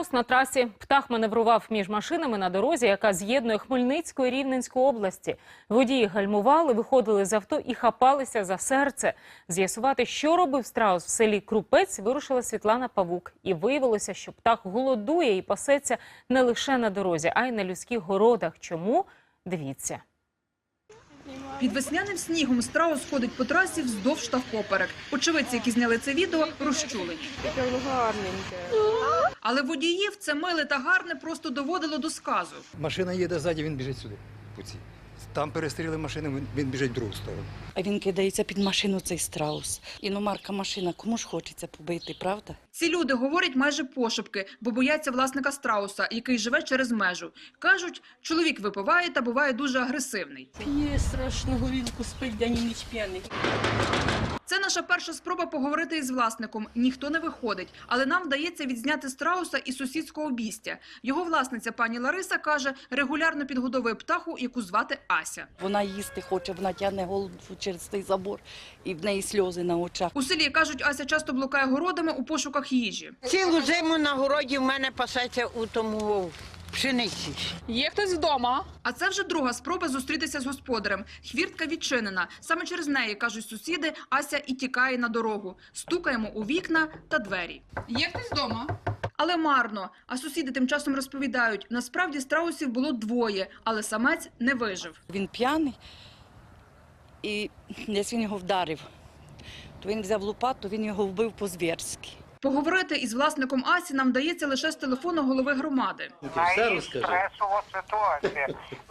Страус на трасі. Птах маневрував між машинами на дорозі, яка з'єднує Хмельницьку і Рівненську області. Водії гальмували, виходили з авто і хапалися за серце. З'ясувати, що робив страус в селі Крупець, вирушила Світлана Павук. І виявилося, що птах голодує і пасеться не лише на дорозі, а й на людських городах. Чому? Дивіться. Під весняним снігом страус ходить по трасі вздовж та впоперек. Очевидці, які зняли це відео, розчули. Але водіїв це миле та гарне просто доводило до сказу. Машина їде ззаді, він біжить сюди. по цій. Там перестріли машини, він- біжить в другу сторону. А він кидається під машину цей страус. Іномарка машина, кому ж хочеться побити, правда? Ці люди говорять майже пошепки, бо бояться власника страуса, який живе через межу. Кажуть, чоловік випиває та буває дуже агресивний. П'є страшного вінку спить день і ніч п'яний. Наша перша спроба поговорити із власником. Ніхто не виходить, але нам вдається відзняти страуса із сусідського обістя. Його власниця пані Лариса каже, регулярно підгодовує птаху, яку звати Ася. Вона їсти хоче, вона тягне голову через цей забор, і в неї сльози на очах. У селі кажуть, Ася часто блукає городами у пошуках їжі. Цілу зиму на городі в мене пасеться у тому пшениці. Є хтось вдома? А це вже друга спроба зустрітися з господарем. Хвіртка відчинена. Саме через неї кажуть сусіди, Ася і тікає на дорогу. Стукаємо у вікна та двері. Є хтось вдома? Але марно. А сусіди тим часом розповідають, насправді страусів було двоє, але самець не вижив. Він п'яний, і десь він його вдарив. То він взяв лопату, він його вбив по-звірськи. Поговорити із власником Асі нам вдається лише з телефону голови громади. Стресова ситуація.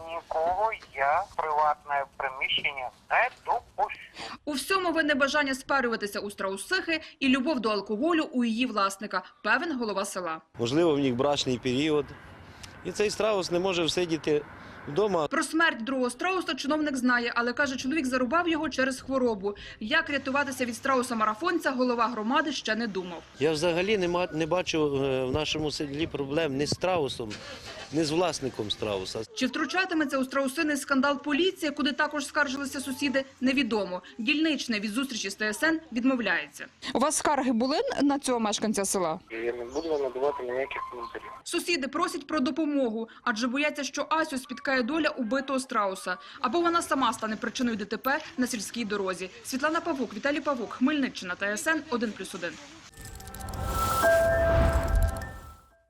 Нікого я приватне приміщення не допущу. У всьому винне бажання спарюватися у страусихи і любов до алкоголю у її власника, певен голова села. Можливо, в них брачний період. І цей страус не може всидіти вдома. Про смерть другого страуса чиновник знає, але каже, чоловік зарубав його через хворобу. Як рятуватися від страуса-марафонця, голова громади ще не думав. Я взагалі не, не бачу е, в нашому селі проблем ні з страусом, ні з власником страуса. Чи втручатиметься у страусиний скандал поліція, куди також скаржилися сусіди, невідомо. Дільничний від зустрічі з ТСН відмовляється. У вас скарги були на цього мешканця села? Я не буду надавати ніяких коментарів. Сусіди просять про допомогу, адже бояться, що Асю спіткає доля убитого страуса. Або вона сама стане причиною ДТП на сільській дорозі. Світлана Павук, Віталій Павук, Хмельниччина, ТСН 1+,1.